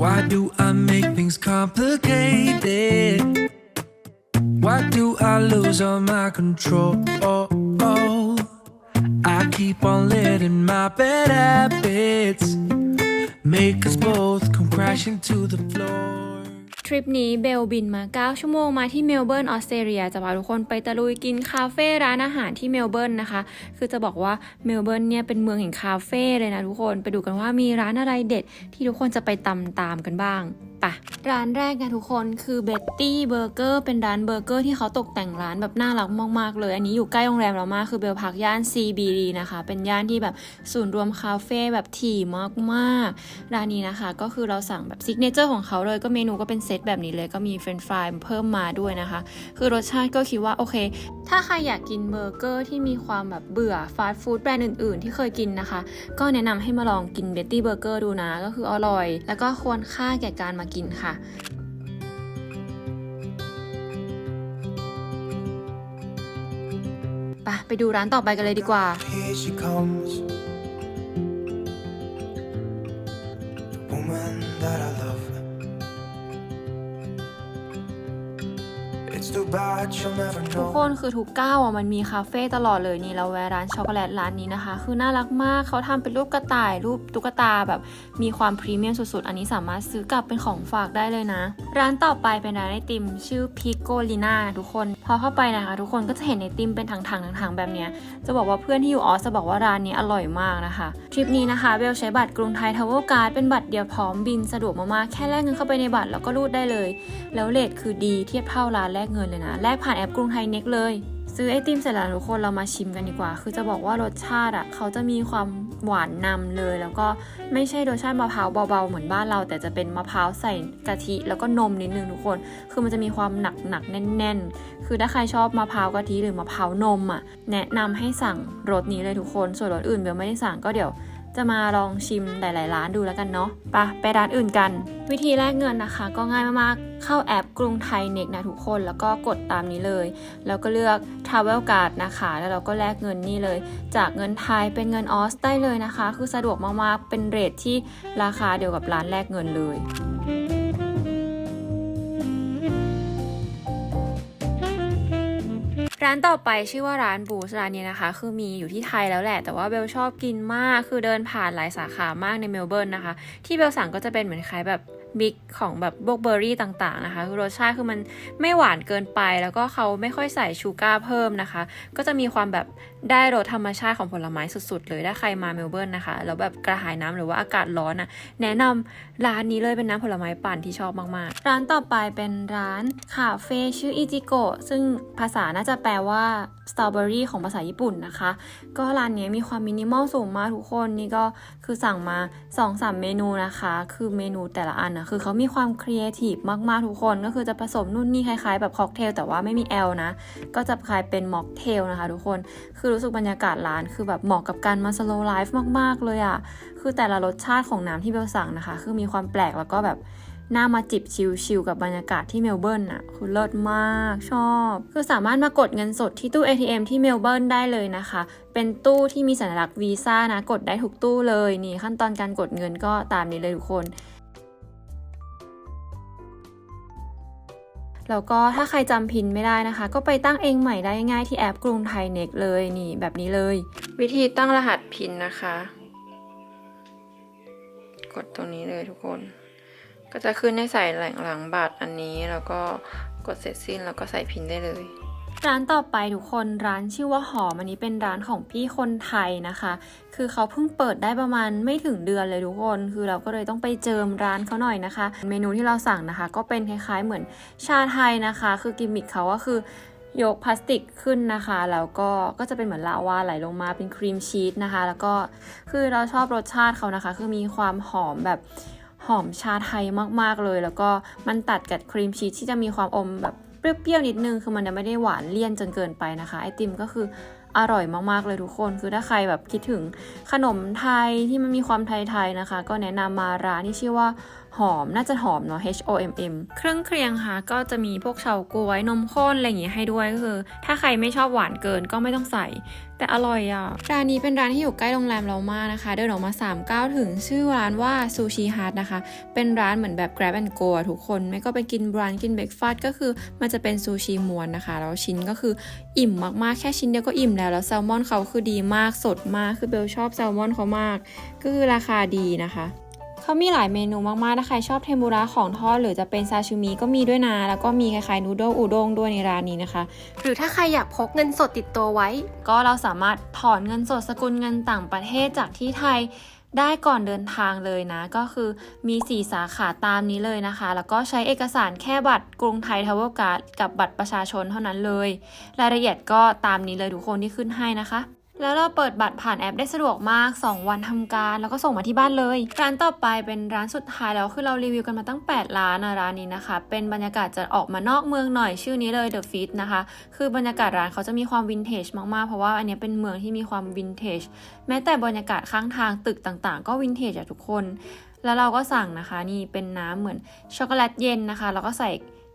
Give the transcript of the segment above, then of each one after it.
Why do I make things complicated? Why do I lose all my control? I keep on letting my bad habits make us both come crashing to the floor. ทริปนี้เบลบินมา 9 ชั่วโมงมาที่เมลเบิร์นออสเตรเลียจะพาทุกคนไปตะลุยกินคาเฟ่ร้านอาหารที่เมลเบิร์นนะคะ คือจะบอกว่าเมลเบิร์นเนี่ยเป็นเมืองแห่งคาเฟ่เลยนะทุกคน ไปดูกันว่ามีร้านอะไรเด็ดที่ทุกคนจะไปตำตามกันบ้าง ปะร้านแรกนะทุกคนคือเบตตี้เบอร์เกอร์เป็นร้านเบอร์เกอร์ที่เขาตกแต่งร้านแบบน่ารักมากๆ เลย อันนี้อยู่ใกล้โรงแรมเรามากคือเบลพักย่าน CBD นะคะ เป็นย่านที่แบบศูนย์รวมคาเฟ่แบบถี่มากๆ ร้านนี้นะคะ ก็คือเราสั่งแบบซิกเนเจอร์ของเขาเลยก็เมนูก็เป็นเซตแบบนี้เลยก็มีเฟรนฟรายเพิ่มมาด้วยนะคะ คือรสชาติก็คิดว่าโอเค ถ้าใครอยากกินเบอร์เกอร์ที่มีความแบบเบื่อฟาสต์ฟู้ดแบรนด์อื่นๆ ที่เคยกินนะคะ ก็แนะนำให้มาลองกินเบตตี้เบอร์เกอร์ดูนะก็คืออร่อย แล้วก็ควรค่าแก่การมากินค่ะปะไปดูร้านต่อไปกันเลยดีกว่า ทุกคนคือทุกก้าวอะมันมีคาเฟ่ตลอดเลยนี่เราแวะร้านช็อกโกแลตร้านนี้นะคะ คือน่ารักมากเขาทำเป็นรูปกระต่ายรูปตุ๊กตาแบบมีความพรีเมียมสุดๆ อันนี้สามารถซื้อกลับเป็นของฝากได้เลยนะ ร้านต่อไปเป็นร้านไอติม ชื่อพิโกลิน่าทุกคน พอเข้าไปนะคะ ทุกคนก็จะเห็นไอติมเป็นถังๆถังๆแบบเนี้ยจะบอกว่าเพื่อนที่อยู่ออสจะบอกว่าร้านนี้อร่อยมากนะคะทริปนี้นะคะเบลใช้บัตรกรุงไทยทาวเวลการ์ดเป็นบัตรเดียวพร้อมบินสะดวกมากๆแค่แลกเงินเข้าไปในบัตรแล้วก็รูดได้เลย แล้วเลทคือดีเทียบเท่าร้านแลกเงินเลยนะแลกผ่านแอปกรุงไทยเน็กเลย ซื้อไอติมเสร็จแล้วทุกคนเรามาชิมกันดีกว่า คือจะบอกว่ารสชาติอะเขาจะมีความหวานนำเลย แล้วก็ไม่ใช่รสชาติมะพร้าวเบาๆเหมือนบ้านเรา แต่จะเป็นมะพร้าวใส่กะทิแล้วก็นมนิดนึงทุกคน คือมันจะมีความหนักหนักๆแน่น ๆ คือถ้าใครชอบมะพร้าวกะทิหรือมะพร้าวนมอะแนะนำให้สั่งรสนี้เลยทุกคน ส่วนรสอื่นเบลไม่ได้สั่งก็เดี๋ยว จะมาลองชิมหลาย ๆ ร้านดูแล้วกันเนาะไปะไปร้านอื่นกัน วิธีแลกเงินนะคะ ก็ง่ายมากๆ เข้าแอปกรุงไทยเน็กนะทุกคน แล้วก็กดตามนี้เลย แล้วก็เลือก Travel Card นะคะ แล้วเราก็แลกเงินนี่เลย จากเงินไทยเป็นเงินออสได้เลยนะคะ คือสะดวกมาก ๆ เป็นเรทที่ราคาเดียวกับร้านแลกเงินเลย ร้านต่อไปชื่อว่าร้านบูสร้านนี้นะคะ คือมีอยู่ที่ไทยแล้วแหละ แต่ว่าเบลชอบกินมาก คือเดินผ่านหลายสาขามากในเมลเบิร์นนะคะ ที่เบลสั่งก็จะเป็นเหมือนคล้ายแบบบิ๊กของแบบบล็อกเบอร์รี่ต่างๆนะคะคือรสชาติคือมันไม่หวานเกินไป แล้วก็เขาไม่ค่อยใส่ชูการ์เพิ่มนะคะ ก็จะมีความแบบ ได้รสธรรมชาติของผลไม้สุดๆเลยถ้าใครมาเมลเบิร์นนะคะแล้วแบบกระหายน้ำหรือว่าอากาศร้อนนะแนะนำร้านนี้เลยเป็นน้ำผลไม้ปั่นที่ชอบมากๆ ร้านต่อไปเป็นร้านคาเฟ่ชื่ออิจิโกะซึ่งภาษาน่าจะแปลว่าสตรอเบอรี่ของภาษาญี่ปุ่นนะคะ ก็ร้านนี้มีความมินิมอลสูงมากทุกคนนี่ก็คือสั่งมา 2-3 เมนูนะคะ คือเมนูแต่ละอันนะคือเขามีความครีเอทีฟมากๆทุกคน ก็คือจะผสมนู่นนี่คล้ายๆ แบบค็อกเทลแต่ว่าไม่มีแอลนะ ก็จะคลายเป็นม็อกเทลนะคะทุกคนคือรู้สึกบรรยากาศร้านคือแบบเหมาะกับการมาสโลไลฟ์มาก ๆ เลยอะ่ะ คือแต่ละรสชาติของน้ำที่เบลสั่งนะคะ คือมีความแปลกแล้วก็แบบน่ามาจิบชิลๆกับบรรยากาศที่เมลเบิร์นน่ะ คือเลิศมากชอบ คือสามารถมากดเงินสดที่ตู้ ATM ที่เมลเบิร์นได้เลยนะคะ เป็นตู้ที่มีสัญลักษณ์วีซ่านะ กดได้ทุกตู้เลย นี่ขั้นตอนการกดเงินก็ตามนี้เลยทุกคน แล้วก็ถ้าใครจำพินไม่ได้นะคะ ก็ไปตั้งเองใหม่ได้ง่ายที่แอปกรุงไทยเน็กเลยนี่แบบนี้เลย วิธีตั้งรหัสพินนะคะ กดตรงนี้เลยทุกคน ก็จะขึ้นให้ใส่หลังหลังบัตรอันนี้แล้วก็กดเสร็จสิ้นแล้วก็ใส่พินได้เลย ร้านต่อไปทุกคนร้านชื่อว่าหอมอันนี้เป็นร้านของพี่คนไทยนะคะ คือเขาเพิ่งเปิดได้ประมาณไม่ถึงเดือนเลยทุกคน คือเราก็เลยต้องไปเจิมร้านเขาหน่อยนะคะ เมนูที่เราสั่งนะคะ ก็เป็นคล้ายๆเหมือนชาไทยนะคะ คือกิมมิคเขาก็คือยกพลาสติกขึ้นนะคะ แล้วก็ก็จะเป็นเหมือนลาวาไหลลงมาเป็นครีมชีสนะคะ แล้วก็คือเราชอบรสชาติเขานะคะ คือมีความหอมแบบหอมชาไทยมากๆเลย แล้วก็มันตัดกับครีมชีสที่จะมีความอมแบบ เปรี้ยวๆนิดนึงคือมันจะไม่ได้หวานเลี่ยนจนเกินไปนะคะ ไอติมก็คืออร่อยมากๆเลยทุกคน คือถ้าใครแบบคิดถึงขนมไทยที่มันมีความไทยๆนะคะ ก็แนะนำมาร้านที่ชื่อว่า หอมน่าจะหอมเนาะ H O M M เครื่องเคียงค่ะ ก็จะมีพวกเฉาก๊วยนมข้นอะไรอย่างงี้ให้ด้วยก็คือ ถ้าใครไม่ชอบหวานเกินก็ไม่ต้องใส่ แต่อร่อยอะร้านนี้เป็นร้านที่อยู่ใกล้โรงแรมเรามากนะคะ เดินออกมา3 9ถึงชื่อร้านว่าซูชิฮ t นะคะ เป็นร้านเหมือนแบบ grab and go ทุกคนไม่ก็ไปกินบรันกินเบรกฟาสต์ก็คือมันจะเป็นซูชิม้วนนะคะแล้วชิ้นก็คืออิ่มมากๆแค่ชิ้นเดียวก็อิ่มแล้วแล้วแซลมอนเขาคือดีมากสดมากคือเบลชอบแซลมอนเขามาก ก็คือราคาดีนะคะ เขามีหลายเมนูมากๆ ถ้าใครชอบเทมปุระของทอดหรือจะเป็นซาชิมิก็มีด้วยนะ แล้วก็มีคล้ายๆนูโดอุด้งด้วยในร้านนี้นะคะ หรือถ้าใครอยากพกเงินสดติดตัวไว้ ก็เราสามารถถอนเงินสดสกุลเงินต่างประเทศจากที่ไทยได้ก่อนเดินทางเลยนะ ก็คือมี 4 สาขาตามนี้เลยนะคะ แล้วก็ใช้เอกสารแค่บัตรกรุงไทยทาวเวลการ์ดกับบัตรประชาชนเท่านั้นเลย รายละเอียดก็ตามนี้เลยทุกคนที่ขึ้นให้นะคะ แล้วเราเปิดบัตรผ่านแอปได้สะดวกมาก 2 วันทำการแล้วก็ส่งมาที่บ้านเลย ร้านต่อไปเป็นร้านสุดท้ายแล้วคือเรารีวิวกันมาตั้ง 8 ร้านนะร้านนี้นะคะ เป็นบรรยากาศจะออกมานอกเมืองหน่อยชื่อนี้เลย The Fit นะคะ คือบรรยากาศร้านเขาจะมีความวินเทจมากๆ เพราะว่าอันนี้เป็นเมืองที่มีความวินเทจแม้แต่บรรยากาศข้างทางตึกต่างๆ ก็วินเทจอะทุกคน แล้วเราก็สั่งนะคะนี่เป็นน้ำเหมือนช็อกโกแลตเย็นนะคะ แล้วก็ใส่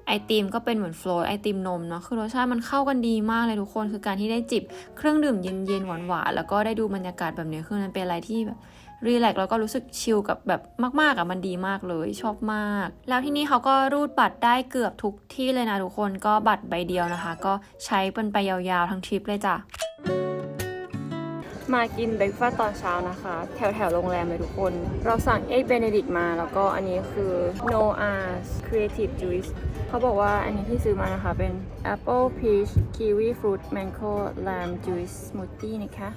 ไอติมก็เป็นเหมือนโฟลต์ไอติมนมเนาะคือรสชาติมันเข้ากันดีมากเลยทุกคนคือการที่ได้จิบเครื่องดื่มเย็นๆหวานๆแล้วก็ได้ดูบรรยากาศแบบนี้คือมันเป็นอะไรที่แบบรีแลกซ์แล้วก็รู้สึกชิลกับแบบมากๆอะมันดีมากเลยชอบมาก แล้วที่นี่เขาก็รูดบัตรได้เกือบทุกที่เลยนะทุกคนก็บัตรใบเดียวนะคะ ก็ใช้เป็นไปยาวๆทั้งทริปเลยจ้ะมากินเบรกฟาสต์ตอนเช้านะคะ แถวแถวๆโรงแรมเลยทุกคน เราสั่งเอ็กเบเนดิกมาแล้วก็อันนี้คือ Noah's Creative Juice เขาบอกว่าอันนี้ที่ซื้อมานะคะ เป็น Apple Peach Kiwi Fruit Mango Lamb Juice Smoothie นะคะ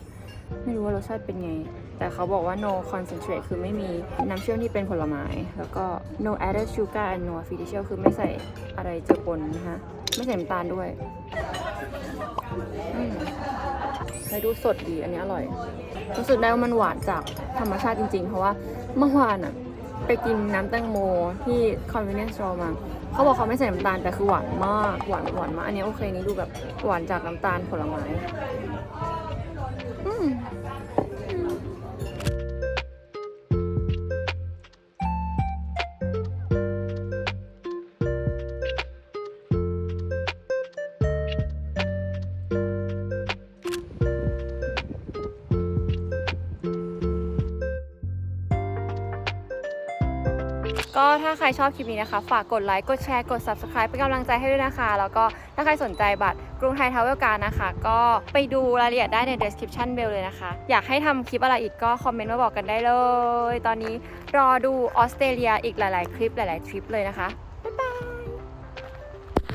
ไม่รู้ว่ารสชาติเป็นไง แต่เขาบอกว่า no concentrate คือไม่มีน้ำเชื่อมที่เป็นผลไม้ แล้วก็ no added sugar and no artificial คือไม่ใส่อะไรเจือปนนะคะ ไม่ใส่น้ำตาลด้วยใช้ดูสดดี อันนี้อร่อย รู้สึกได้ว่ามันหวานจากธรรมชาติจริงๆ เพราะว่าเมื่อวานอะ ไปกินน้ำแตงโมที่ convenience store มา เขาบอกเขาไม่ใส่น้ำตาล แต่คือหวานมาก หวานหวานมาก อันนี้โอเคนี้ดูแบบหวานจากน้ำตาลผลไม้ อืม ก็ถ้าใครชอบคลิปนี้นะคะ ฝากกดไลค์ กดแชร์ กด subscribe เป็นกำลังใจให้ด้วยนะคะ แล้วก็ถ้าใครสนใจบัตรกรุงไทยทาวเวลการนะคะ ก็ไปดูรายละเอียดได้ใน description bell เลยนะคะ อยากให้ทำคลิปอะไรอีกก็คอมเมนต์มาบอกกันได้เลย ตอนนี้รอดูออสเตรเลียอีกหลาย ๆ คลิปหลาย ๆ ทริปเลยนะคะ